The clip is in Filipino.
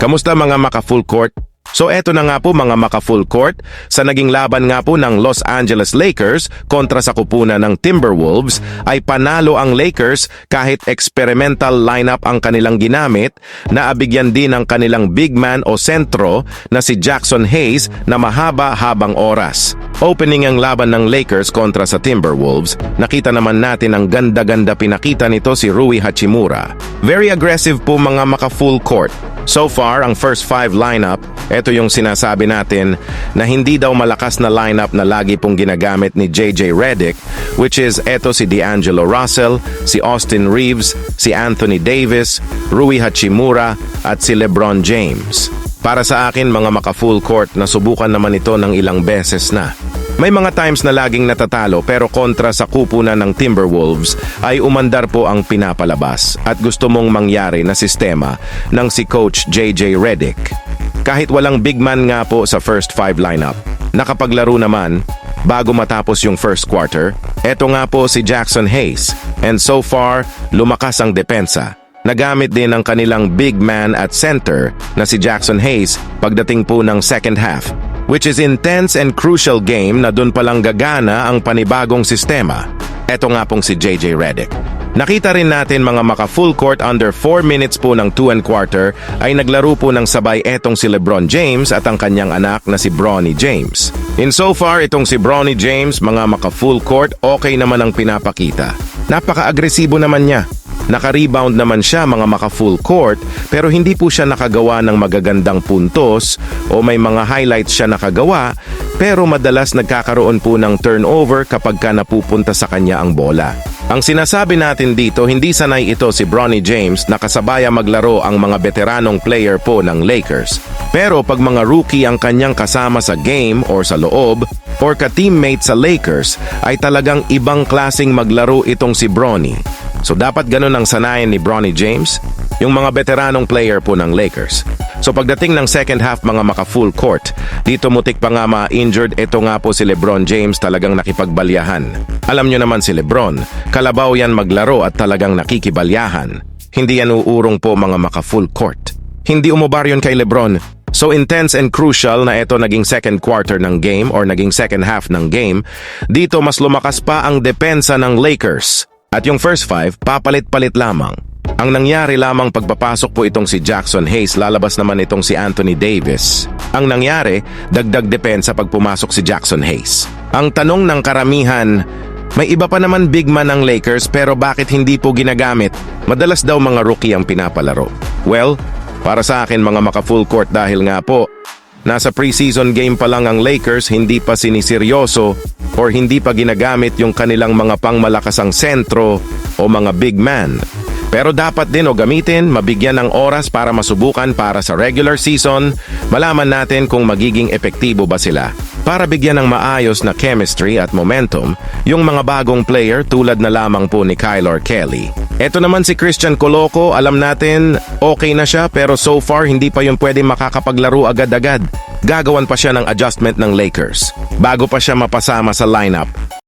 Kamusta mga maka full court? So eto na nga po mga maka full court sa naging laban nga po ng Los Angeles Lakers kontra sa kupunan ng Timberwolves ay panalo ang Lakers kahit experimental lineup ang kanilang ginamit na abigyan din ng kanilang big man o sentro na si Jackson Hayes na mahaba habang oras. Opening ang laban ng Lakers kontra sa Timberwolves, nakita naman natin ang ganda-ganda pinakita nito si Rui Hachimura. Very aggressive po mga maka full court. So far, ang first five lineup, ito yung sinasabi natin na hindi daw malakas na lineup na lagi pong ginagamit ni JJ Redick, which is eto si D'Angelo Russell, si Austin Reeves, si Anthony Davis, Rui Hachimura, at si LeBron James. Para sa akin, mga maka-full court, nasubukan naman ito ng ilang beses na. May mga times na laging natatalo pero kontra sa kupunan ng Timberwolves ay umandar po ang pinapalabas at gusto mong mangyari na sistema ng si Coach JJ Redick. Kahit walang big man nga po sa first five lineup, nakapaglaro naman bago matapos yung first quarter, eto nga po si Jackson Hayes and so far lumakas ang depensa. Nagamit din ang kanilang big man at center na si Jackson Hayes pagdating po ng second half which is intense and crucial game na dun palang gagana ang panibagong sistema. Eto nga pong si JJ Redick. Nakita rin natin mga maka full court under 4 minutes po ng 2 and quarter ay naglaro po ng sabay etong si LeBron James at ang kanyang anak na si Bronny James. In so far, itong si Bronny James, mga maka full court, okay naman ang pinapakita. Napaka-agresibo naman niya. Naka-rebound naman siya mga maka-full court pero hindi po siya nakagawa ng magagandang puntos o may mga highlights siya nakagawa pero madalas nagkakaroon po ng turnover kapag ka napupunta sa kanya ang bola. Ang sinasabi natin dito, hindi sanay ito si Bronny James na kasabaya maglaro ang mga veteranong player po ng Lakers. Pero pag mga rookie ang kanyang kasama sa game or sa loob or ka-teammate sa Lakers ay talagang ibang klasing maglaro itong si Bronny. So dapat ganun ang sanayan ni Bronny James, yung mga veteranong player po ng Lakers. So pagdating ng second half mga maka full court, dito mutik pa nga ma-injured, ito nga po si Lebron James talagang nakipagbalyahan. Alam nyo naman si Lebron, kalabaw yan maglaro at talagang nakikibalyahan. Hindi yan uurong po mga maka full court. Hindi umubar yun kay Lebron, So intense and crucial na ito naging second quarter ng game or naging second half ng game, dito mas lumakas pa ang depensa ng Lakers. At yung first five, papalit-palit lamang. Ang nangyari lamang pagpapasok po itong si Jackson Hayes, lalabas naman itong si Anthony Davis. Ang nangyari, dagdag depensa pag pumasok si Jackson Hayes. Ang tanong ng karamihan, may iba pa naman big man ng Lakers pero bakit hindi po ginagamit? Madalas daw mga rookie ang pinapalaro. Well, para sa akin mga maka full court dahil nga po, nasa preseason game pa lang ang Lakers hindi pa siniseryoso or hindi pa ginagamit yung kanilang mga pangmalakasang sentro o mga big man. Pero dapat din o gamitin, mabigyan ng oras para masubukan para sa regular season, malaman natin kung magiging epektibo ba sila. Para bigyan ng maayos na chemistry at momentum, yung mga bagong player tulad na lamang po ni Kyler Kelly. Ito naman si Christian Coloco, alam natin okay na siya pero so far hindi pa yung pwede makakapaglaro agad-agad. Gagawan pa siya ng adjustment ng Lakers bago pa siya mapasama sa lineup